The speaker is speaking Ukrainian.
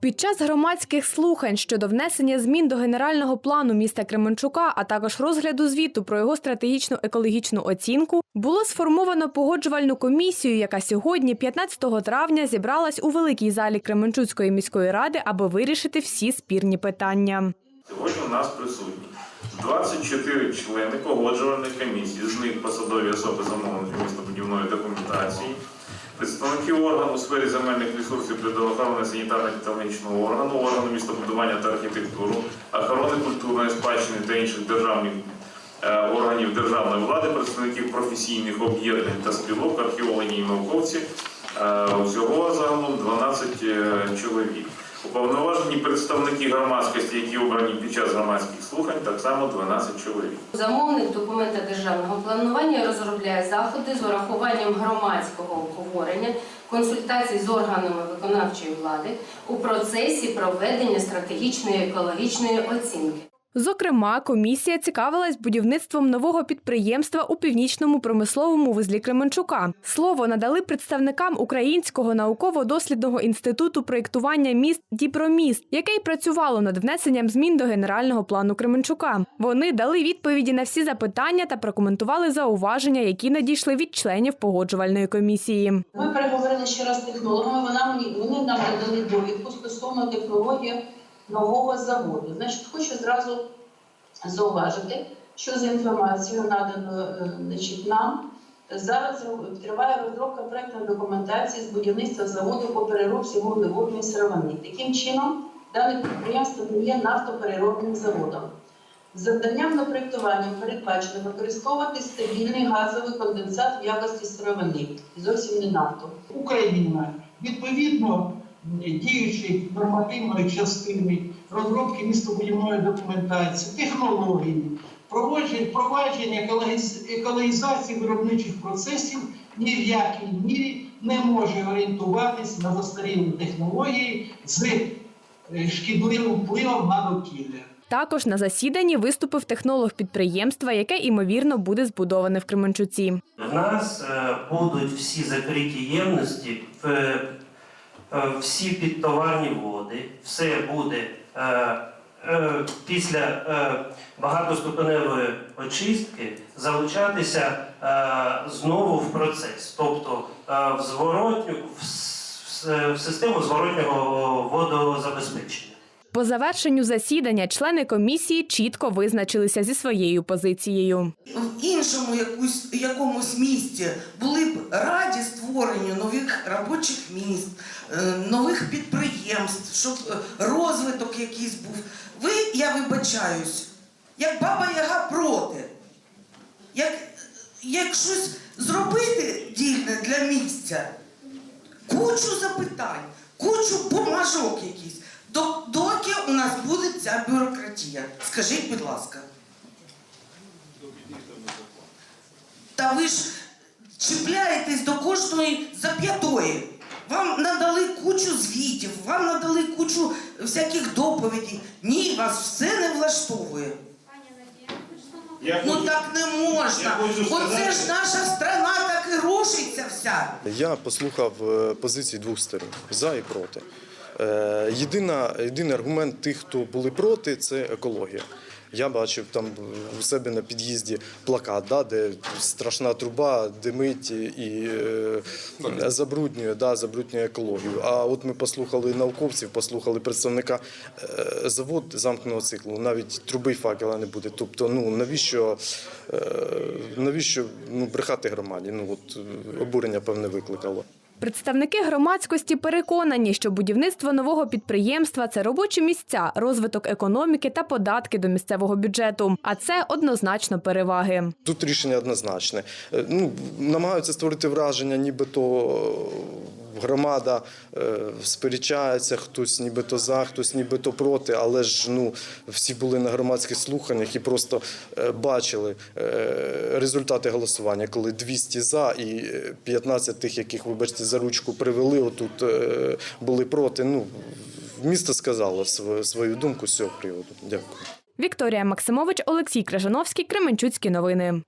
Під час громадських слухань щодо внесення змін до генерального плану міста Кременчука, а також розгляду звіту про його стратегічну екологічну оцінку, було сформовано погоджувальну комісію, яка сьогодні, 15 травня, зібралась у великій залі Кременчуцької міської ради, аби вирішити всі спірні питання. Сьогодні у нас присутні 24 члени погоджувальної комісії, з них посадові особи замовники містобудівної документації, представники органу у сфері земельних ресурсів природоохорони санітарно-екологічного органу, органу містобудування та архітектуру, охорони культурної спадщини та інших державних е, органів державної влади, представників професійних об'єднань та спілок, археологи і науковці. усього Всього загалом 12 е, чоловік. Уповноважені представники громадськості, які обрані під час громадських слухань, так само 12 чоловік. Замовник документа державного планування розробляє заходи з урахуванням громадського обговорення, консультацій з органами виконавчої влади у процесі проведення стратегічної екологічної оцінки. Зокрема, комісія цікавилась будівництвом нового підприємства у північному промисловому вузлі Кременчука. Слово надали представникам Українського науково-дослідного інституту проєктування міст Діпроміст, яке й працювало над внесенням змін до генерального плану Кременчука. Вони дали відповіді на всі запитання та прокоментували зауваження, які надійшли від членів погоджувальної комісії. Ми переговорили ще раз з технологами. Вона мені вони нам надали довідку стосовно технології нового заводу. Значить, хочу зразу зауважити, що за інформацією наданою е, нам зараз триває розробка проектної документації з будівництва заводу по переробці вуглеводної сировини. Таким чином, дане підприємство не є нафтопереробним заводом. Завданням на проєктуванням передбачено використовувати стабільний газовий конденсат в якості сировини, зовсім не нафту. Україна відповідно діючої нормативної частини розробки містобудівної документації, технології, провадження, впровадження екологіз- екологізації виробничих процесів ні в якій мірі не може орієнтуватись на застарілі технології з е, шкідливим впливом на довкілля. Також на засіданні виступив технолог підприємства, яке ймовірно буде збудоване в Кременчуці. В нас е, будуть всі закриті ємності, в- е, всі підтоварні води, все буде е, е, після е, багатоступеневої очистки залучатися е, знову в процес, тобто е, в зворотню в систему зворотнього водозабезпечення. По завершенню засідання члени комісії чітко визначилися зі своєю позицією. в іншому якусь, якомусь місті були б раді створенню нових робочих місць, е, нових підприємств, щоб е, розвиток якийсь був. Ви, я вибачаюсь, як баба Яга проти. Як, як щось зробити дільне для місця, кучу запитань, кучу бумажок якісь. До- у нас буде ця бюрократія? Скажіть, будь ласка. Та ви ж чіпляєтесь до кожної зап'ятої. Вам надали кучу звітів, вам надали кучу всяких доповідей. Ні, вас все не влаштовує. Я Ну хочу- так не можна. Оце ж наша страна так і рушиться вся. Я послухав е, позиції двох сторон за і проти. Е, Єдина, єдиний аргумент тих, хто були проти, це екологія. Я бачив там у себе на під'їзді плакат, да, де страшна труба димить і е, забруднює, да, забруднює екологію. А от ми послухали науковців, послухали представника е, завод замкненого циклу, навіть труби факела не буде. Тобто, ну навіщо, е, навіщо ну, брехати громаді? Ну от е, обурення певне викликало. Представники громадськості переконані, що будівництво нового підприємства це робочі місця, розвиток економіки та податки до місцевого бюджету. А це однозначно переваги. Тут рішення однозначне. Е, Ну, намагаються створити враження, нібито громада е, сперечається, хтось нібито за, хтось нібито проти, але ж ну, всі були на громадських слуханнях і просто е, бачили е, результати голосування, коли 200 за і е, 15 тих, яких, вибачте, за ручку привели, отут були проти. Ну, місто сказало свою думку з цього приводу. Дякую. Вікторія Максимович, Олексій Крижановський, Кременчуцькі новини.